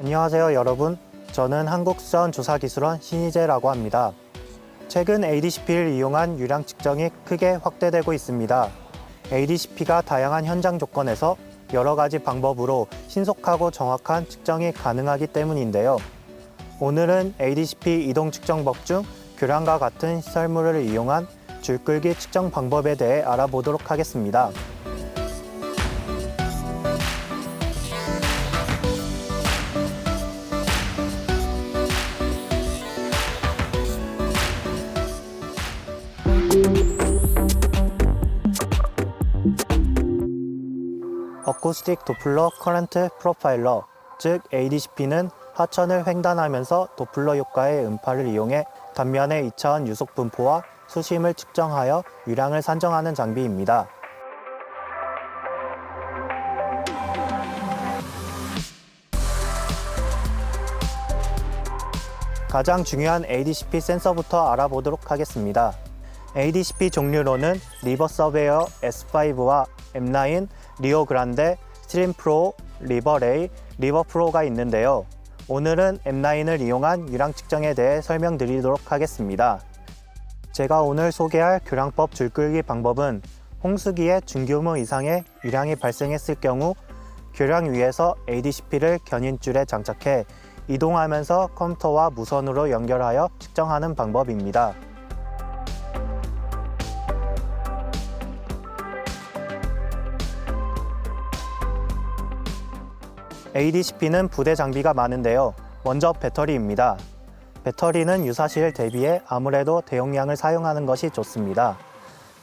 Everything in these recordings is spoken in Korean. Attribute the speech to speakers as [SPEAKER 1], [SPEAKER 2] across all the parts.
[SPEAKER 1] 안녕하세요 여러분. 저는 한국수자원조사기술원 신희재라고 합니다. 최근 ADCP를 이용한 유량 측정이 크게 확대되고 있습니다. ADCP가 다양한 현장 조건에서 여러 가지 방법으로 신속하고 정확한 측정이 가능하기 때문인데요. 오늘은 ADCP 이동 측정법 중 교량과 같은 시설물을 이용한 줄끌기 측정 방법에 대해 알아보도록 하겠습니다. 어쿠스틱 도플러 커런트 프로파일러, 즉 ADCP는 하천을 횡단하면서 도플러 효과의 음파를 이용해 단면의 2차원 유속 분포와 수심을 측정하여 유량을 산정하는 장비입니다. 가장 중요한 ADCP 센서부터 알아보도록 하겠습니다. ADCP 종류로는 리버 서베어 S5와 M9, 리오 그란데, 스트림 프로, 리버 레이, 리버 프로가 있는데요. 오늘은 M9을 이용한 유량 측정에 대해 설명드리도록 하겠습니다. 제가 오늘 소개할 교량법 줄끌기 방법은 홍수기에 중규모 이상의 유량이 발생했을 경우 교량 위에서 ADCP를 견인줄에 장착해 이동하면서 컴퓨터와 무선으로 연결하여 측정하는 방법입니다. ADCP는 부대 장비가 많은데요. 먼저 배터리입니다. 배터리는 유사시를 대비해 아무래도 대용량을 사용하는 것이 좋습니다.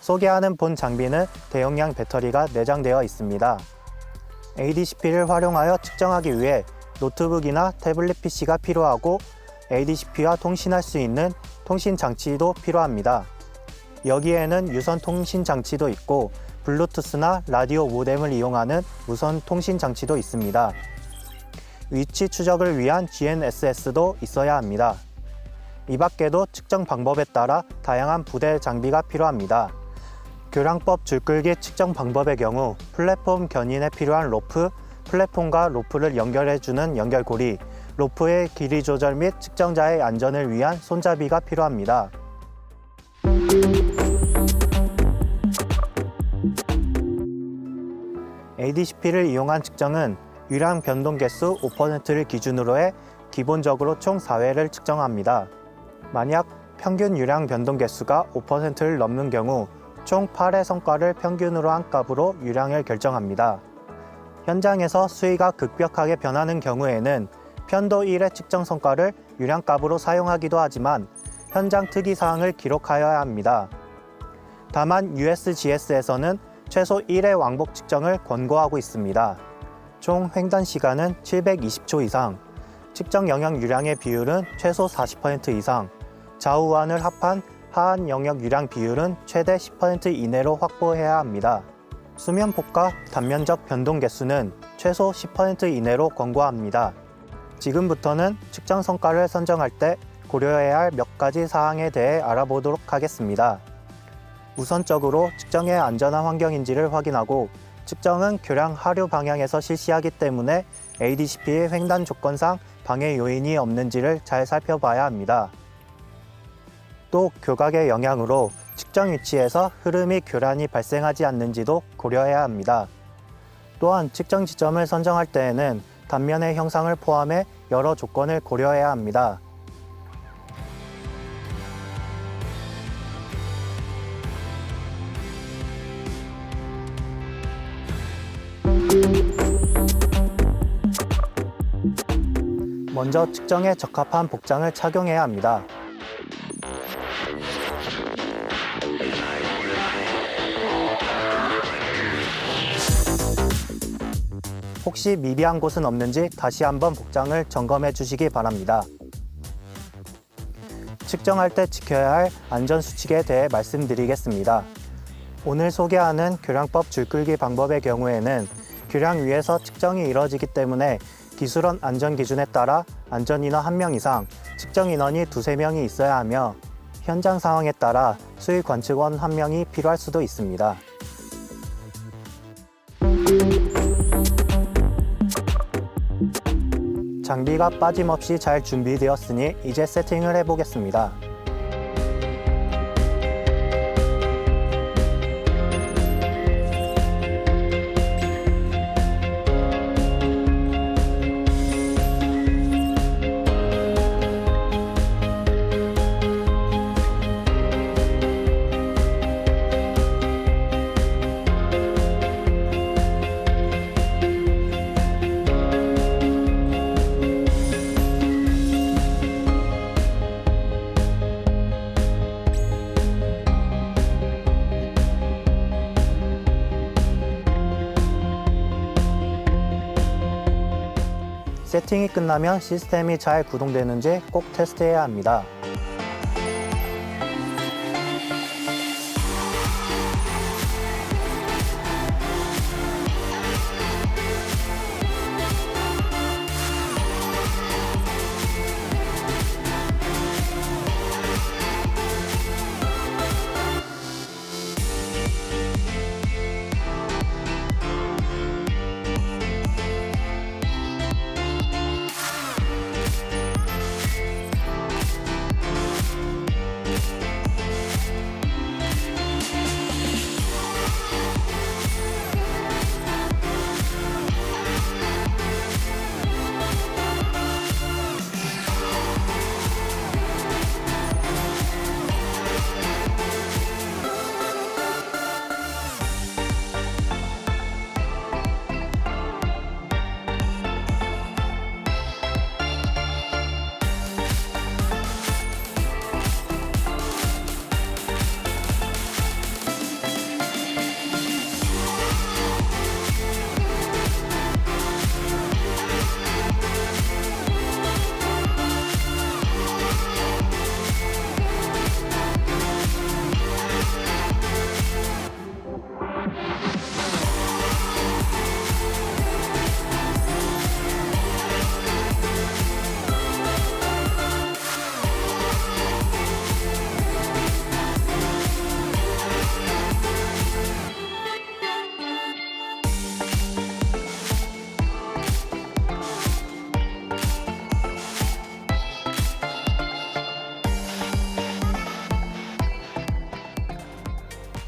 [SPEAKER 1] 소개하는 본 장비는 대용량 배터리가 내장되어 있습니다. ADCP를 활용하여 측정하기 위해 노트북이나 태블릿 PC가 필요하고 ADCP와 통신할 수 있는 통신 장치도 필요합니다. 여기에는 유선 통신 장치도 있고 블루투스나 라디오 모뎀을 이용하는 무선 통신 장치도 있습니다. 위치 추적을 위한 GNSS도 있어야 합니다. 이 밖에도 측정 방법에 따라 다양한 부대 장비가 필요합니다. 교량법 줄끌기 측정 방법의 경우 플랫폼 견인에 필요한 로프, 플랫폼과 로프를 연결해주는 연결고리, 로프의 길이 조절 및 측정자의 안전을 위한 손잡이가 필요합니다. ADCP를 이용한 측정은 유량 변동 개수 5%를 기준으로 해 기본적으로 총 4회를 측정합니다. 만약 평균 유량 변동 개수가 5%를 넘는 경우 총 8회 성과를 평균으로 한 값으로 유량을 결정합니다. 현장에서 수위가 급격하게 변하는 경우에는 편도 1의 측정 성과를 유량값으로 사용하기도 하지만 현장 특이사항을 기록하여야 합니다. 다만 USGS에서는 최소 1회 왕복 측정을 권고하고 있습니다. 총 횡단 시간은 720초 이상, 측정 영역 유량의 비율은 최소 40% 이상, 좌우완을 합한 하한 영역 유량 비율은 최대 10% 이내로 확보해야 합니다. 수면 폭과 단면적 변동 개수는 최소 10% 이내로 권고합니다. 지금부터는 측정 성과를 선정할 때 고려해야 할 몇 가지 사항에 대해 알아보도록 하겠습니다. 우선적으로 측정의 안전한 환경인지를 확인하고 측정은 교량 하류 방향에서 실시하기 때문에 ADCP의 횡단 조건상 방해 요인이 없는지를 잘 살펴봐야 합니다. 또 교각의 영향으로 측정 위치에서 흐름이 교란이 발생하지 않는지도 고려해야 합니다. 또한 측정 지점을 선정할 때에는 단면의 형상을 포함해 여러 조건을 고려해야 합니다. 먼저 측정에 적합한 복장을 착용해야 합니다. 혹시 미비한 곳은 없는지 다시 한번 복장을 점검해 주시기 바랍니다. 측정할 때 지켜야 할 안전수칙에 대해 말씀드리겠습니다. 오늘 소개하는 교량법 줄끌기 방법의 경우에는 교량 위에서 측정이 이뤄지기 때문에 기술원 안전 기준에 따라 안전 인원 1명 이상, 측정 인원이 두세 명이 있어야 하며 현장 상황에 따라 수의 관측원 1명이 필요할 수도 있습니다. 장비가 빠짐없이 잘 준비되었으니 이제 세팅을 해보겠습니다. 세팅이 끝나면 시스템이 잘 구동되는지 꼭 테스트해야 합니다.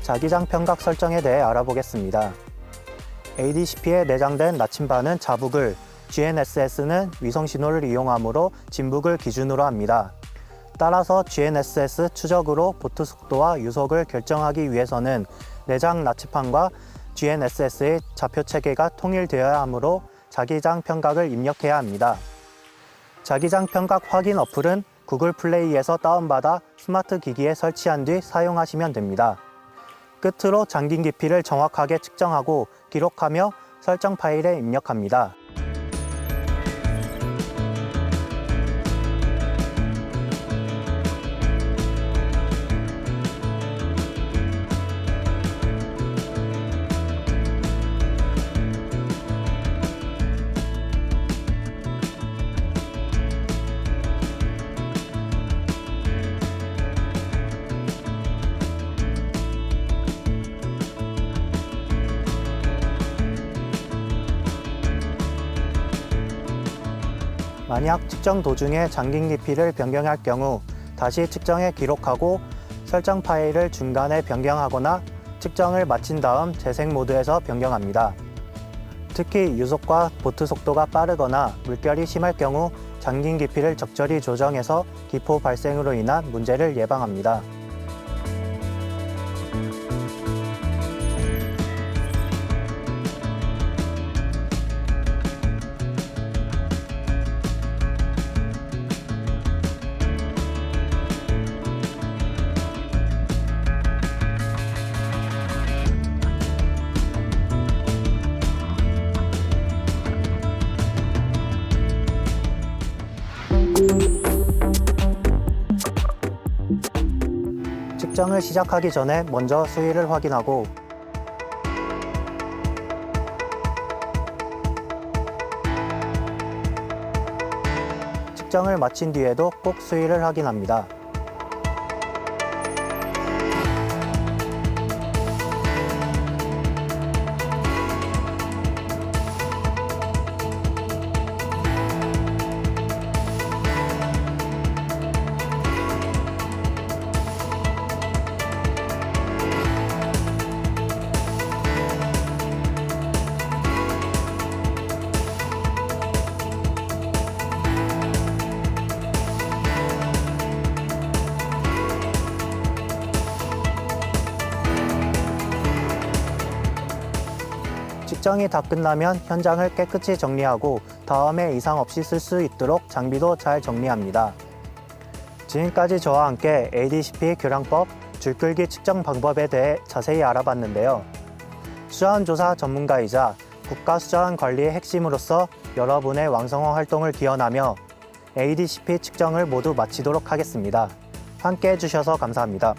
[SPEAKER 1] 자기장 편각 설정에 대해 알아보겠습니다. ADCP에 내장된 나침반은 자북을, GNSS는 위성 신호를 이용하므로 진북을 기준으로 합니다. 따라서 GNSS 추적으로 보트 속도와 유속을 결정하기 위해서는 내장 나침반과 GNSS의 좌표 체계가 통일되어야 하므로 자기장 편각을 입력해야 합니다. 자기장 편각 확인 어플은 구글 플레이에서 다운받아 스마트 기기에 설치한 뒤 사용하시면 됩니다. 끝으로 잠긴 깊이를 정확하게 측정하고 기록하며 설정 파일에 입력합니다. 만약 측정 도중에 잠긴 깊이를 변경할 경우 다시 측정해 기록하고 설정 파일을 중간에 변경하거나 측정을 마친 다음 재생 모드에서 변경합니다. 특히 유속과 보트 속도가 빠르거나 물결이 심할 경우 잠긴 깊이를 적절히 조정해서 기포 발생으로 인한 문제를 예방합니다. 측정을 시작하기 전에 먼저 수위를 확인하고 측정을 마친 뒤에도 꼭 수위를 확인합니다. 측정이 다 끝나면 현장을 깨끗이 정리하고 다음에 이상 없이 쓸 수 있도록 장비도 잘 정리합니다. 지금까지 저와 함께 ADCP 교량법, 줄끌기 측정 방법에 대해 자세히 알아봤는데요. 수자원 조사 전문가이자 국가 수자원 관리의 핵심으로서 여러분의 왕성어 활동을 기원하며 ADCP 측정을 모두 마치도록 하겠습니다. 함께 해주셔서 감사합니다.